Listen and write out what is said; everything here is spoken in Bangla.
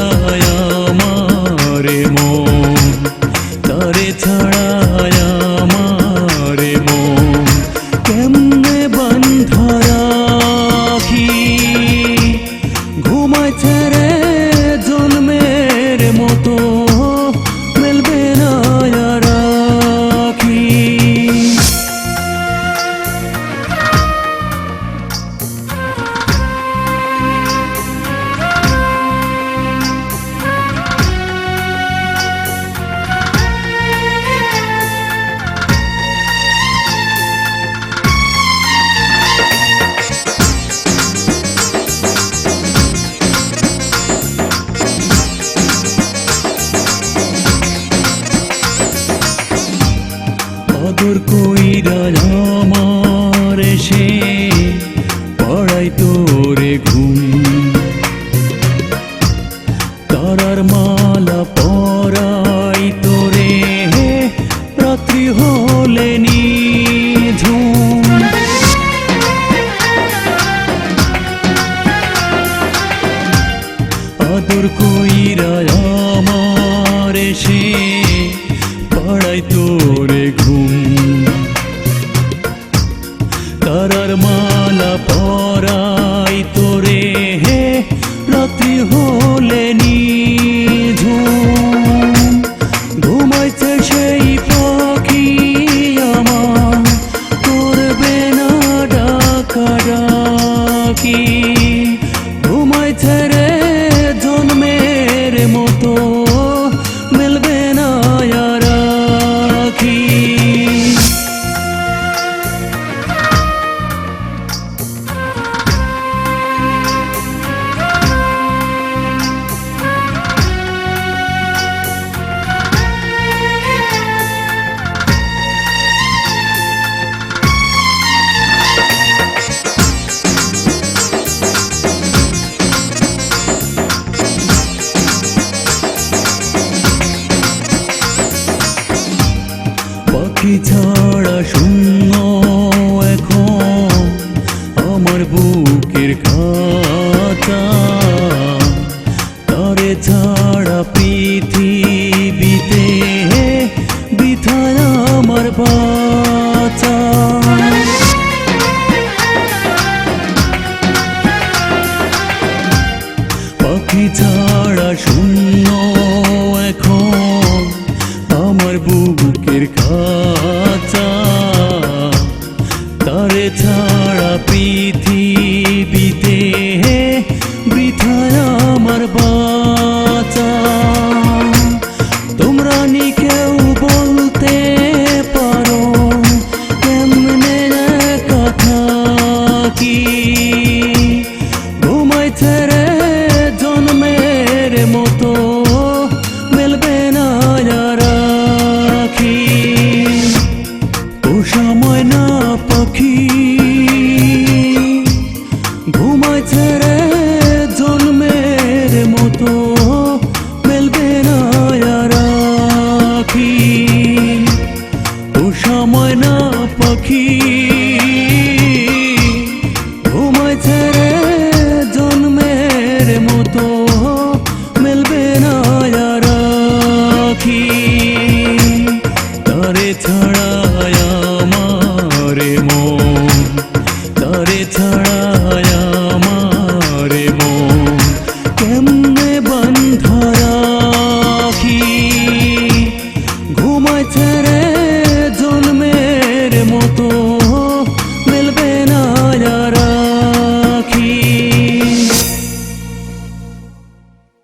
ছাড়ায় আমারে মন। তারে ছাড়ায় আদর কইরা আমার এসে পড়াই তোরে ঘুম। তারার মালা পরাই তোরে রাত্রি হলে নিঝুম। আদর কইরা আমার এসে পাড়াই তোরে ঘুম। মালা পরাই তোরে হে রাত্রি হলে পাখি আমার বাঁচা তোমরা নি কেউ বলতে পারো, কেমনে কথা কি। ঘুমাইছে রে জন্মের মতো মেলবে না আর আখি পোষা ময়না পাখি ঘুমাইছে রে ময়না পাখি।